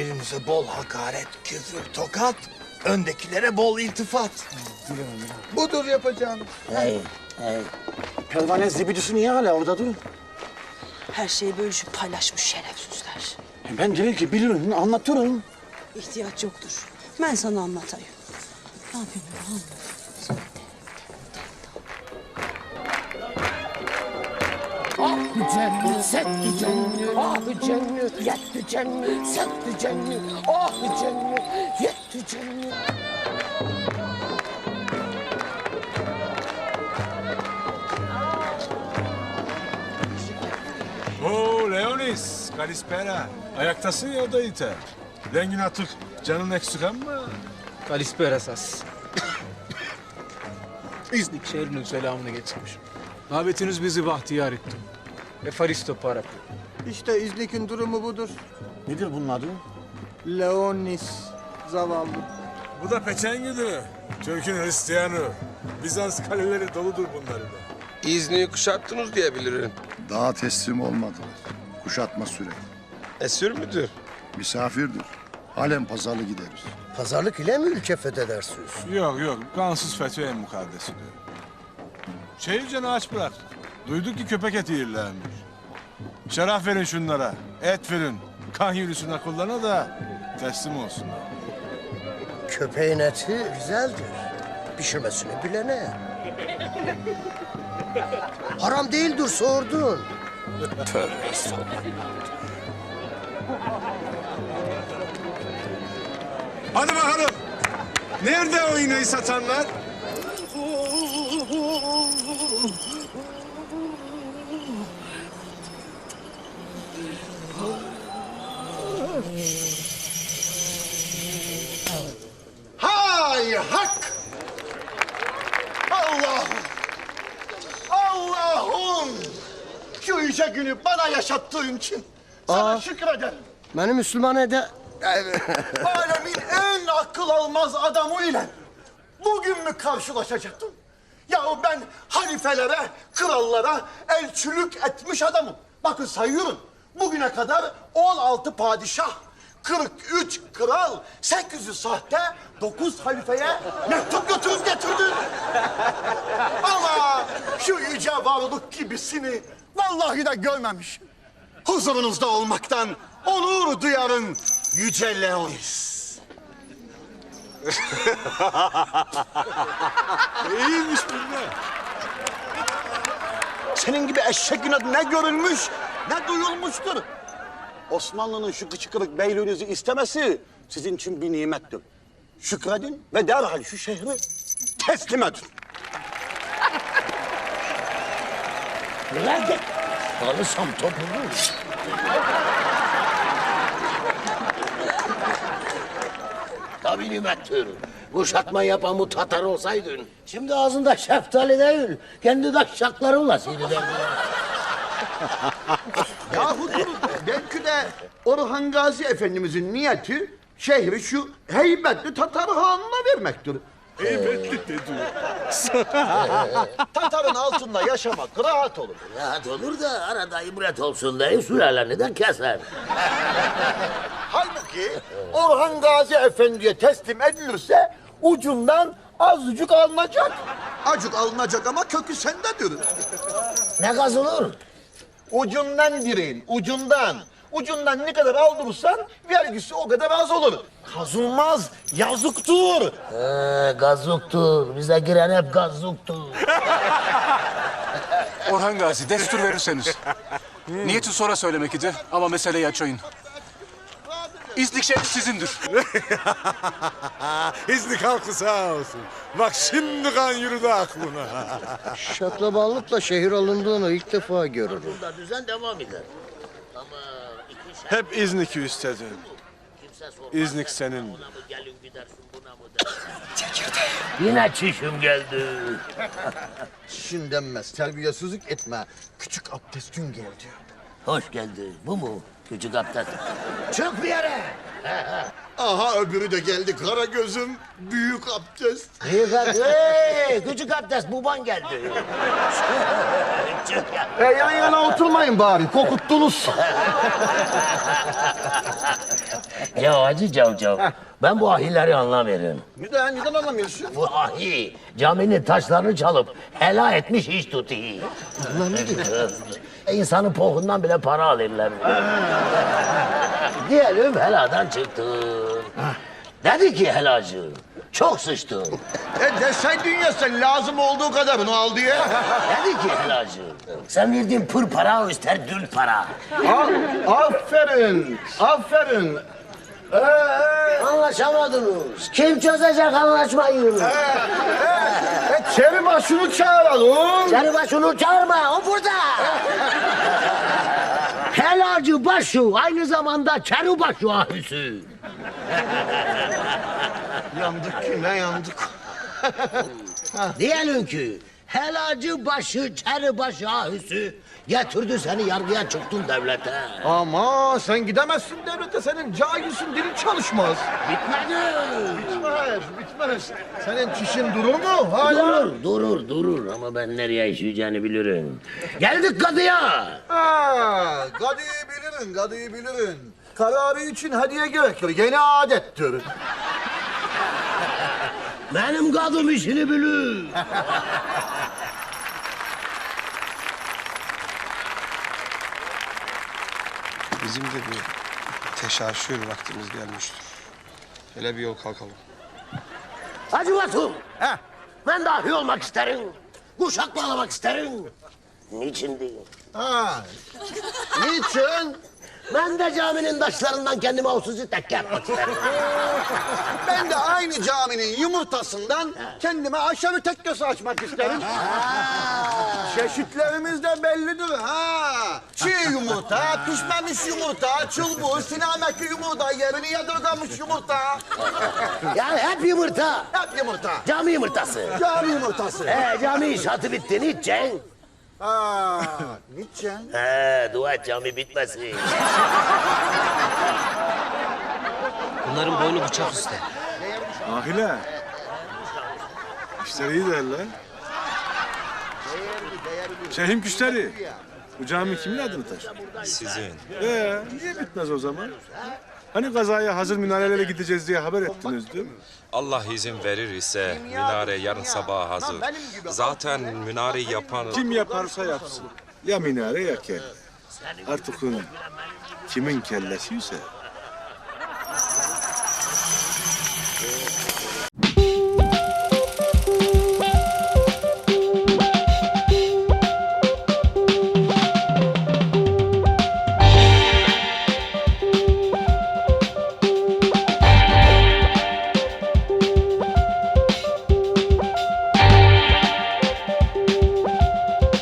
Birbirinize bol hakaret, küfür, tokat. Öndekilere bol iltifat. Budur yapacağım. Hey, hey. Pervane zibidüsü niye hala orada durun? Her şeyi bölüşüp paylaşmış şerefsizler. Ben değil ki biliyorum, anlatıyorum. İhtiyaç yoktur. Ben sana anlatayım. Ne yapayım ben anlat. Ah cennet, setti cennet, ah cennet, yetti cennet, setti cennet, ah cennet, yetti cennet. Oo Leonis, Kalispera. Ayaktasın ya da ite. Rengin atık, canın eksik ama. Kalispera sas. İznik şehrinin selamını getirmiş. Davetiniz bizi bahtiyar etti. Ve Faristo para. İşte İznik'in durumu budur. Nedir bunun adı? Leonis, zavallı. Bu da Peçengi'dir. Türk'ün Hristiyanı. Bizans kaleleri doludur bunların. İzni'yi kuşattınız diye bilirim. Daha teslim olmadılar. Kuşatma süreci. Esir müdür? Misafirdir. Halen pazarlı gideriz. Pazarlık ile mi ülke fethedersiniz? Yok yok, kansız FETÖ en mukaddesidir. Şehircanı aç bırak. Duyduk ki köpek eti yirlenmiş. Şaraf verin şunlara, et verin. Kan yürüsün akıllarına da teslim olsunlar. Köpeğin eti güzeldir. Pişirmesini bilene. Haram değildir sordun. Hadi bakalım. Nerede o iğneyi satanlar? Yüce günü bana yaşattığın için sana şükrederim. Beni Müslüman ede... Alemin en akıl almaz adamı ile bugün mü karşılaşacaktım? Yahu ben halifelere, krallara elçülük etmiş adamım. Bakın sayıyorum. Bugüne kadar 16 padişah, 43 kral, 800 sahte, 9 halifeye mektup götürüp getirdim. Ama şu yüce varlık gibisini vallahi de görmemişim. Huzurunuzda olmaktan onur duyarım yüce Leonis. İyiymiş bunlar. Senin gibi eşek inadı ne görülmüş ne duyulmuştur. Osmanlı'nın şu kıçkırık beyliğinizi istemesi sizin için bir nimettir. Şükredin ve derhal şu şehri teslim edin. Nerede? Alırsam topumu. Tabii nimettir. Kuşatma yapan bu Tatar olsaydın. Şimdi ağzında şeftali değil, kendi daşşakları olasıydı derdi. Yahu durun, belki de Orhan Gazi Efendimizin niyeti şehri şu heybetli Tatar Hanı'na vermektir. Heybetli dedi. Tatarın altında yaşamak rahat olur. Rahat olur da arada ibret olsun diye sülaleni de keser. Halbuki Orhan Gazi Efendi'ye teslim edilirse ucundan azıcık alınacak. Acık alınacak ama kökü sendedir. Ne kazılır? Ucundan direğin, ucundan. Ucundan ne kadar aldırırsan vergisi o kadar az olur. Kazılmaz, yazıktır. Ee, gazuktur. Bize giren hep gazuktur. Orhan Gazi destur verirseniz. Niyeti sonra söylemek idi ama meseleyi açayın. İznik şehri sizindir. İznik halkı sağ olsun. Bak şimdi kan yürüdü aklına. Şaklabanlıkla şehir alındığını ilk defa görürüm. Burada düzen devam eder. Ama iki Hep İznik'i istedin. kimse sormaz. İznik senin. Buna mı gelin gidersin buna mı dersin? Yine çişim geldi. Çişin denmez, terbiyesizlik etme. Küçük abdestin geldi. Hoş geldi. Bu mu? Küçük aptal. Çık bir yere. Aha öbürü de geldi kara gözüm. Büyük abdest. Büyük abdest. Hey, küçük abdest baban geldi. E yan yana oturmayın bari kokuttunuz. ya Hacı Cavcav, ben bu ahilleri anlamıyorum. Neden, neden anlamıyorsun? Bu ahi caminin taşlarını çalıp helal etmiş iş tutuyor. Bunlar ne diyor? E, İnsanın pohundan bile para alırlar. Diyelim heladan çıktın. Dedi ki helacı, çok sıçtın. E deseydin ya sen lazım olduğu kadarını al diye. Dedi ki helacı, sen verdiğin pır para ister dül para. aferin, aferin. Ee, Anlaşamadınız. Kim çözecek anlaşmayı? e, çeri başını çağıralım. Seni başını çağırma, o burada. Helacı başı, aynı zamanda çarı başı ahüsü. Yandık ki ne yandık. Diyelim ki helacı başı, çarı başı ahüsü getirdi seni yargıya çıktın devlete. Ama sen gidemezsin devlete senin cahilsin dilin çalışmaz. Bitmedi. Bitmez, bitmez. Senin çişin durur mu hala? Durur, durur, durur ama ben nereye işleyeceğini bilirim. Geldik kadıya. Ha, gadıyı bilirin, gadıyı bilirin. Kararı için hediye gerekir, yeni adettir. Benim kadım işini bilir. Bizim de bir teşaşür vaktimiz gelmiştir. Hele bir yol kalkalım. Hacı Batum. Ben dahi olmak isterim. Kuşak bağlamak isterim. Niçin değil? Ha. Niçin? Ben de caminin taşlarından kendime hususi tekke yapmak isterim. Ben de aynı caminin yumurtasından kendime aşağı tekkesi açmak isterim. Çeşitlerimiz de bellidir ha. Çiğ yumurta, pişmemiş yumurta, çılbur, sinameki yumurta, yerini yadırgamış yumurta. yani hep yumurta. Hep yumurta. Cami yumurtası. Cami yumurtası. He, cami inşaatı bitti. Niçin? Ha, niçin? He, dua et cami bitmesin. Bunların boynu bıçak üstte. Ahile. İşleri iyi derler. Şehim Küşteri. Bu cami kimin adını taşır? Sizin. Ee, niye bitmez o zaman? Hani kazaya hazır minarelere gideceğiz diye haber ettiniz değil mi? Allah izin verir ise minare yarın sabah hazır. Zaten minareyi yapan... Kim yaparsa yapsın. Ya minare ya kelle. Artık kimin kellesi ise